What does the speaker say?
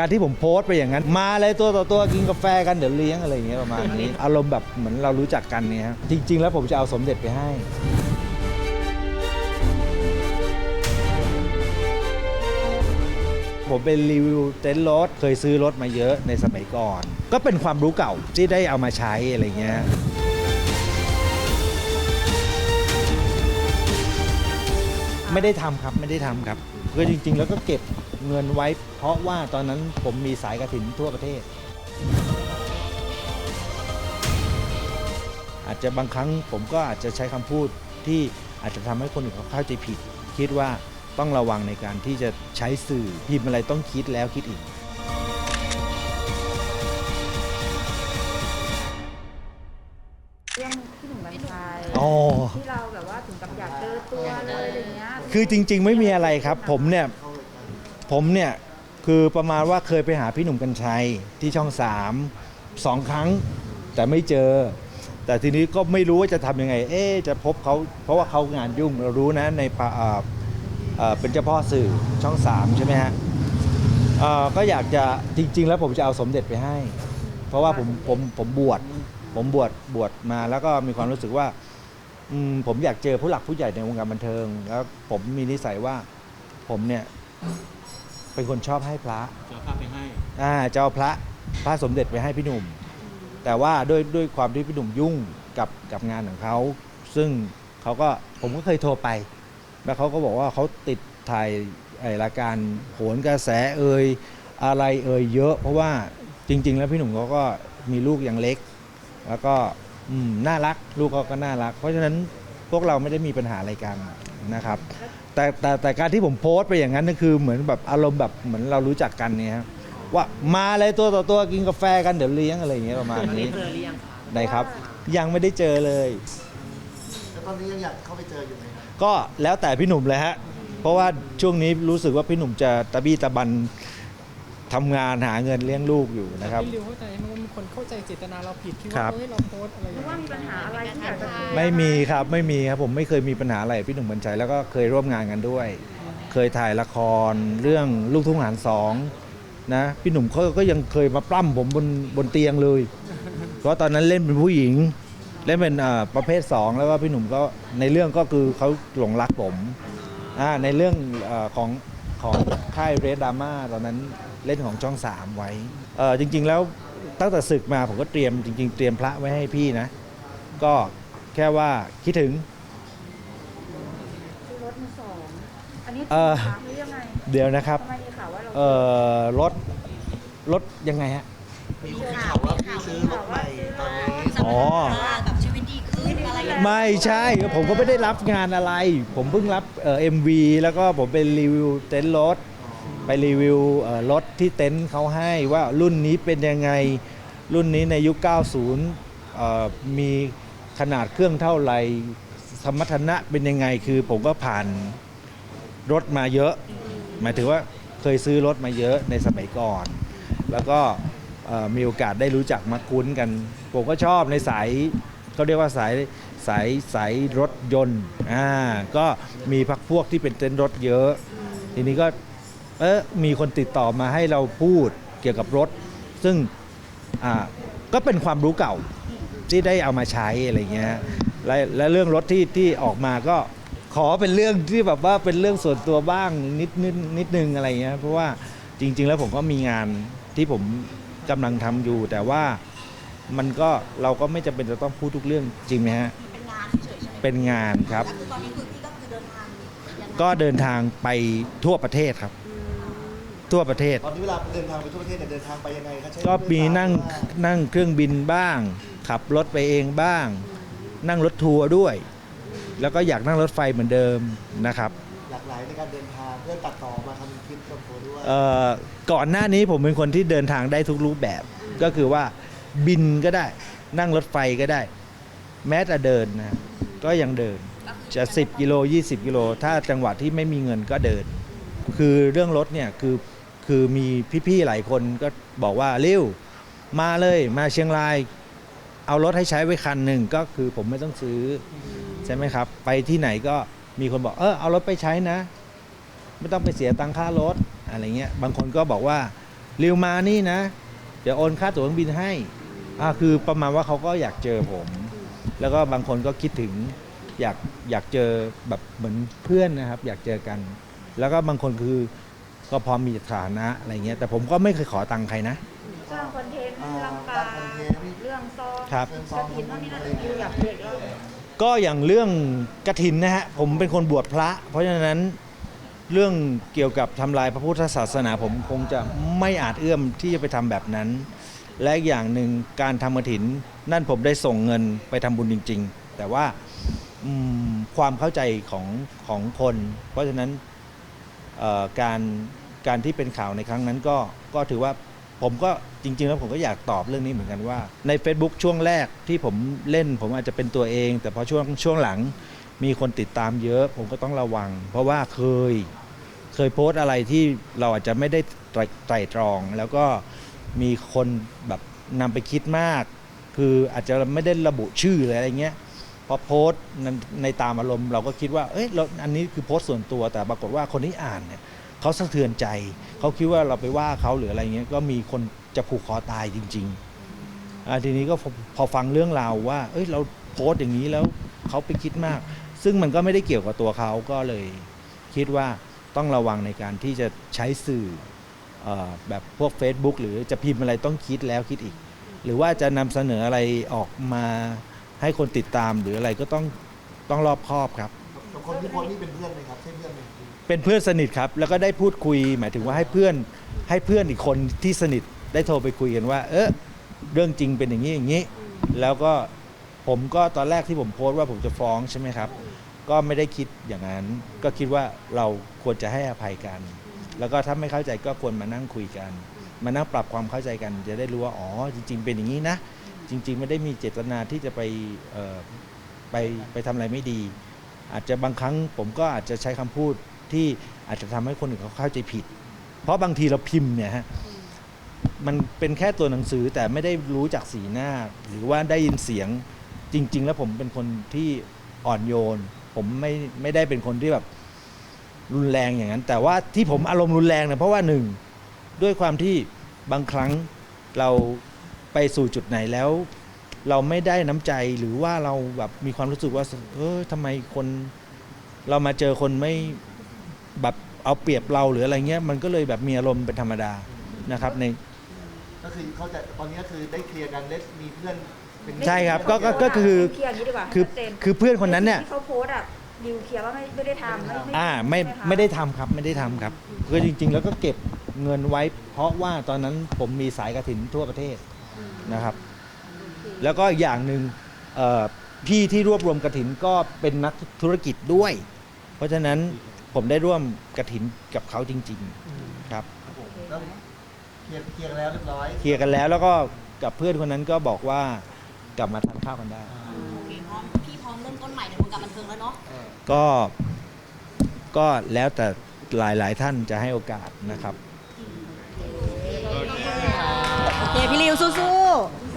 การที่ผมโพสต์ไปอย่างนั้น มาเลยตัวต่อตัวกินกาแฟกันเดี๋ยวเลี้ยงอะไรอย่างเงี้ยประมาณนี้ อารมณ์แบบเหมือนเรารู้จักกันเนี่ยครับจริง ๆ แล้วผมจะเอาสมเด็จไปให้ ผมเป็นรีวิวเต็นท์รถเคยซื้อรถมาเยอะในสมัยก่อน ก็เป็นความรู้เก่าที่ได้เอามาใช้อะไรเงี้ยไม่ได้ทำครับไม่ได้ทำครับ คือจริง ๆ แล้วก็เก็บเงินไว้ เพราะว่าตอนนั้นผมมีสายกระถินทั่วประเทศ อาจจะบางครั้งผมก็อาจจะใช้คำพูดที่อาจจะทำให้คนอื่นเขาเข้าใจผิด คิดว่าต้องระวังในการที่จะใช้สื่อพิมพ์อะไรต้องคิดแล้วคิดอีกเรื่อง พี่หนุ่มกัญชัยอ๋อ ที่เราแบบว่าถึงกับอยากเจอตัวเลยอะไรเงี้ยคือจริง ๆ ไม่มีอะไรครับ ผมเนี่ยผมเนี่ยคือประมาณว่าเคยไปหาพี่หนุ่มกัญชัยที่ช่องสามสองครั้ง แต่ไม่เจอ แต่ทีนี้ก็ไม่รู้ว่าจะทำยังไง เอ๊ะจะพบเขาเพราะว่าเขางานยุ่งเรารู้นะในปะเอ่อเอ่อเป็นเจ้าพ่อสื่อช่องสามใช่ไหมฮะเอ่อก็อยากจะจริง ๆ แล้วผมจะเอาสมเด็จไปให้ เพราะว่าผมผมผมบวช ผมบวชบวชมาแล้วก็มีความรู้สึกว่าอืมผมอยากเจอผู้หลักผู้ใหญ่ในวงการบันเทิง แล้วผมมีนิสัยว่าผมเนี่ยเป็นคนชอบให้พระจะเอาภาพไปให้อ่าจะเอาพระพระสมเด็จไปให้พี่หนุ่ม แต่ว่าด้วยด้วยความที่พี่หนุ่มยุ่งกับกับงานของเขาซึ่งเขาก็ผมก็เคยโทรไป แล้วเขาก็บอกว่าเขาติดถ่ายไอรายการโหนกระแสเอ่ยอะไรเอ่ยเยอะ เพราะว่าจริง ๆ แล้วพี่หนุ่มเขาก็มีลูกยังเล็ก แล้วก็อืมน่ารักลูกเขาก็น่ารัก เพราะฉะนั้นพวกเราไม่ได้มีปัญหาอะไรกันนะครับ แต่แต่แต่การที่ผมโพสต์ไปอย่างนั้นนั่นคือเหมือนแบบอารมณ์แบบเหมือนเรารู้จักกันเนี่ยครับว่ามาเลยตัวต่อตัวกินกาแฟกันเดี๋ยวเลี้ยงอะไรอย่างเงี้ยประมาณนี้เจอหรือยังคะได้ครับ ยังไม่ได้เจอเลย แล้วตอนนี้ยังอยากเข้าไปเจออยู่ไหมครับก็แล้วแต่พี่หนุ่มเลยฮะ เพราะว่าช่วงนี้รู้สึกว่าพี่หนุ่มจะตะบี้ตะบันทำงานหาเงินเลี้ยงลูกอยู่นะครับ พี่ริวเข้าใจไหมว่ามี คนเข้าใจเจตนาเราผิดคิดครัว่าบ เฮ้ยเราโพสต์อะไรอหรืย่าองว่าเงี้ยมีปัญหาอะไรที่อยากจะเคลียร์ไม่มีครับไม่มีครับผมไม่เคยมีปัญหาอะไรกับพี่หนุ่มบัญชัยแล้วก็เคยร่วมงานกันด้วย เคยถ่ายละครเรื่องลูกทุ่งหารสองนะพี่หนุ่มเขาก็ยังเคยมาปล้ำผมบนบนเตียงเลย เพราะตอนนั้นเล่นเป็นผู้หญิงเล่นเป็นอ่าประเภทสองแล้วก็พี่หนุ่มก็ในเรื่องก็คือเขาหลงรักผมอ่าในเรื่องอาของ ของค่ายเรดดราม่าตอนนั้นเล่นของช่องสามไว้เอ่อจริง ๆ แล้วตั้งแต่ศึกมาผมก็เตรียมจริง ๆ เตรียมพระไว้ให้พี่นะ ก็แค่ว่าคิดถึงคือรถมือสอง อันนี้เอ่อ ถามหรือยังไงเดี๋ยวนะครับ ทำไมมีข่าวว่าเราเอ่อรถรถยังไงฮะ มีข่าวว่าพี่ซื้อรถใหม่ตอนนี้ อ๋อแบบชีวิตดีขึ้นอะ ไรอย่างเงี้ยไม่ใช่ผมก็ไม่ได้รับงานอะไร ผมเพิ่งรับเอ่อ็มวีแล้วก็ผมเป็นรีวิวเต็นท์รถ ไปรีวิวเอ่อรถที่เต็นท์เขาให้ว่ารุ่นนี้เป็นยังไง รุ่นนี้ในยุค 90เอ่อมีขนาดเครื่องเท่าไหร่ สมรรถนะเป็นยังไง คือผมก็ผ่านรถมาเยอะ หมายถึงว่าเคยซื้อรถมาเยอะในสมัยก่อน แล้วก็เอ่อมีโอกาสได้รู้จักมาคุ้นกัน ผมก็ชอบในสายเขาเรียกว่าสาย สายสายรถยนต์อ่าก็มีพักพวกที่เป็นเต็นรถเยอะ ทีนี้ก็เออมีคนติดต่อมาให้เราพูดเกี่ยวกับรถ ซึ่งอ่าก็เป็นความรู้เก่าที่ได้เอามาใช้อะไรเงี้ยและและเรื่องรถที่ที่ออกมาก็ขอเป็นเรื่องที่แบบว่าเป็นเรื่องส่วนตัวบ้างนิดนิดนิดนึงอะไรเงี้ยเพราะว่าจริง ๆ แล้วผมก็มีงานที่ผมกำลังทำอยู่ แต่ว่ามันก็เราก็ไม่จำเป็นจะต้องพูดทุกเรื่องจริงไหมฮะ เป็นงานเฉยๆใช่ไหมเป็นงานครับ แล้วคือตอนนี้คือพี่ก็คือเดินทางยังไงก็เดินทางไปทั่วประเทศครับทั่วประเทศ ตอนนี้เวลาเดินทางไปทั่วประเทศเนี่ยเดินทางไปยังไงครับใช้ก็มีนั่งรถไฟฟ้าหรือว่านั่งเครื่องบินบ้าง ขับรถไปเองบ้าง นั่งรถทัวร์ด้วย แล้วก็อยากนั่งรถไฟเหมือนเดิมนะครับหลากหลายในการเดินทางเพื่อตัดต่อมาทำคลิปลงโพด้วยเอ่อก่อนหน้านี้ผมเป็นคนที่เดินทางได้ทุกรูปแบบ ก็คือว่าบินก็ได้ นั่งรถไฟก็ได้ แม้แต่เดินนะก็ยังเดิน จะ 10 กิโล 20 กิโล ถ้าจังหวะที่ไม่มีเงินก็เดิน คือเรื่องรถเนี่ยคือคือมีพี่ๆหลายคนก็บอกว่าเร็วมาเลยมาเชียงราย เอารถให้ใช้ไว้คันหนึ่งก็คือผมไม่ต้องซื้อใช่ไหมครับ ไปที่ไหนก็มีคนบอกเออเอารถไปใช้นะ ไม่ต้องไปเสียตังค่ารถอะไรเงี้ยบางคนก็บอกว่าริวมานี่นะ เดี๋ยวโอนค่าตั๋วเครื่องบินให้อ่าคือประมาณว่าเขาก็อยากเจอผม แล้วก็บางคนก็คิดถึงอยากอยากเจอแบบเหมือนเพื่อนนะครับ อยากเจอกัน แล้วก็บางคนคือก็พอมีฐานะอะไรเงี้ยแต่ผมก็ไม่เคยขอตังค์ใครนะสร้างคอนเทนต์ให้ลำปางเรื่องซองครับเรื่องกซ้อระมถินว่านี่น่าจะอยู่อยากเด็กแล้วก็อย่างเรื่องกระถินนะฮะผมเป็นคนบวชพระ เพราะฉะนั้นเรื่องเกี่ยวกับทำลายพระพุทธศาสนาผมคงจะไม่อาจเอื้อมที่จะไปทำแบบนั้น และอีกอย่างหนึ่งการทำกระถิน นั่นผมได้ส่งเงินไปทำบุญจริง ๆ แต่ว่าอืมความเข้าใจของของคน เพราะฉะนั้นเอ่อการการที่เป็นข่าวในครั้งนั้นก็ก็ถือว่าผมก็จริง ๆ แล้วผมก็อยากตอบเรื่องนี้เหมือนกันว่า ใน Facebook ช่วงแรกที่ผมเล่น ผมอาจจะเป็นตัวเอง แต่พอช่วงช่วงหลังมีคนติดตามเยอะ ผมก็ต้องระวัง เพราะว่าเคย เคยโพสต์อะไรที่เราอาจจะไม่ได้ไตรไตรตรอง แล้วก็ มีคนแบบนำไปคิดมาก คืออาจจะไม่ได้ระบุชื่อเลยอะไรเงี้ยพอโพสต์ในในตามอารมณ์เราก็คิดว่าเอ้ยเราอันนี้คือโพสต์ส่วนตัวแต่ปรากฏว่าคนที่อ่านเนี่ยเขาสะเทือนใจ เขาคิดว่าเราไปว่าเขาหรืออะไรเงี้ยก็มีคนจะผูกคอตายจริงๆอ่าทีนี้ก็พอพอฟังเรื่องราวว่า เอ้ยเราโพสต์อย่างนี้แล้วเขาไปคิดมาก ซึ่งมันก็ไม่ได้เกี่ยวกับตัวเขาก็เลยคิดว่าต้องระวังในการที่จะใช้สื่อ แบบพวก Facebook หรือจะพิมพ์อะไรต้องคิดแล้วคิดอีก หรือว่าจะนำเสนออะไรออกมาให้คนติดตามหรืออะไรก็ต้องต้องรอบคอบครับ กับคนที่โพสต์นี่เป็นเพื่อนไหมครับใช่เพื่อนไหมเป็นเพื่อนสนิทครับ แล้วก็ได้พูดคุย หมายถึงว่าให้เพื่อนให้เพื่อนอีกคนที่สนิทได้โทรไปคุยกันว่า เออเรื่องจริงเป็นอย่างนี้อย่างนี้ แล้วก็ผมก็ตอนแรกที่ผมโพสต์ว่าผมจะฟ้องใช่ไหมครับ ก็ไม่ได้คิดอย่างนั้น ก็คิดว่าเราควรจะให้อภัยกัน แล้วก็ถ้าไม่เข้าใจก็ควรมานั่งคุยกัน มานั่งปรับความเข้าใจกัน จะได้รู้ว่าอ๋อจริง ๆ เป็นอย่างนี้นะ จริง ๆ ไม่ได้มีเจตนาที่จะไปเอ่อไปไปทำอะไรไม่ดี อาจจะบางครั้งผมก็อาจจะใช้คำพูดที่อาจจะทำให้คนอื่นเขาเข้าใจผิด เพราะบางทีเราพิมพ์เนี่ยฮะมันเป็นแค่ตัวหนังสือแต่ไม่ได้รู้จากสีหน้า หรือว่าได้ยินเสียงจริง ๆ แล้วผมเป็นคนที่อ่อนโยน ผมไม่ไม่ได้เป็นคนที่แบบ รุนแรงอย่างนั้น แต่ว่าที่ผมอารมณ์รุนแรงเนี่ยเพราะว่าหนึ่งด้วยความที่บางครั้งเราไปสู่จุดไหนแล้ว เราไม่ได้น้ำใจหรือว่าเราแบบมีความรู้สึกว่าเออทำไมคนเรามาเจอคนไม่แบบเอาเปรียบเราหรืออะไรเงี้ยมันก็เลยแบบมีอารมณ์เป็นธรรมดานะครับในก็คือเขาใจะตอนนี้ก็คือได้เคลียร์กันได้มีเพื่อนเป็น ใช่ครับก็ก็ก็คือ เคลียร์อย่างนี้ดีกว่าคือชัดเจนคือเพื่อนคนนั้นเนี่ย ที่เขาโพสต์อะ ดิวเคลียร์ว่าไม่ไม่ได้ทำไม่อ่าไม่ใช่หคะไม่ได้ทำครับไม่ได้ทำครับคือจริง ๆ แล้วก็เก็บเงินไว้ เพราะว่าตอนนั้นผมมีสายกระถินทั่วประเทศนะครับ แล้วก็อย่างหนึ่งเอ่อพี่ที่รวบรวมกระถินก็เป็นนักธุรกิจด้วย เพราะฉะนั้นผมได้ร่วมกระถินกับเขาจริง ๆ ครับ ครับผมแล้วเคลียร์เคลียร์แล้วเรียบร้อยเคลียร์กันแล้วแล้วก็กับเพื่อนคนนั้นก็บอกว่ากลับมาทานข้าวกันได้โอเนวงการบันเทิงแล้วเนาะก็ก็แล้วแต่หลายๆท่านจะให้โอกาสนะครับ โอเค พี่ริวสู้ๆ